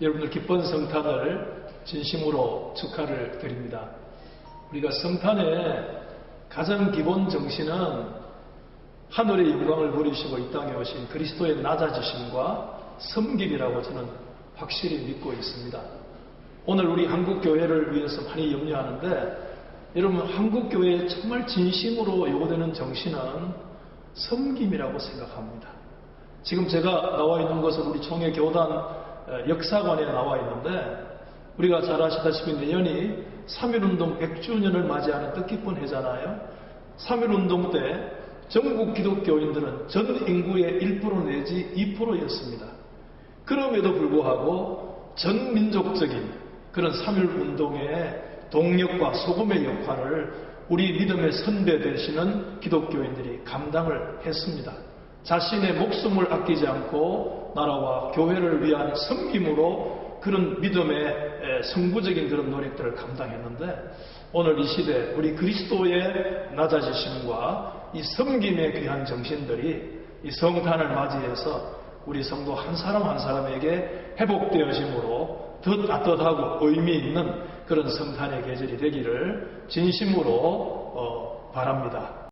여러분들 기쁜 성탄을 진심으로 축하를 드립니다. 우리가 성탄의 가장 기본 정신은 하늘의 영광을 부리시고 이 땅에 오신 그리스도의 낮아지심과 섬김이라고 저는 확실히 믿고 있습니다. 오늘 우리 한국교회를 위해서 많이 염려하는데 여러분 한국교회에 정말 진심으로 요구되는 정신은 섬김이라고 생각합니다. 지금 제가 나와 있는 것은 우리 총회 교단 역사관에 나와 있는데 우리가 잘 아시다시피 내년이 3.1운동 100주년을 맞이하는 뜻깊은 해잖아요. 3.1운동 때 전국 기독교인들은 전 인구의 1% 내지 2%였습니다. 그럼에도 불구하고 전 민족적인 그런 3.1운동의 동력과 소금의 역할을 우리 믿음의 선배 되시는 기독교인들이 감당을 했습니다. 자신의 목숨을 아끼지 않고 나라와 교회를 위한 섬김으로 그런 믿음의 성부적인 그런 노력들을 감당했는데 오늘 이 시대 우리 그리스도의 낮아지심과 이 섬김의 귀한 정신들이 이 성탄을 맞이해서 우리 성도 한 사람 한 사람에게 회복되어짐으로 더 따뜻하고 의미 있는 그런 성탄의 계절이 되기를 진심으로 어, 바랍니다.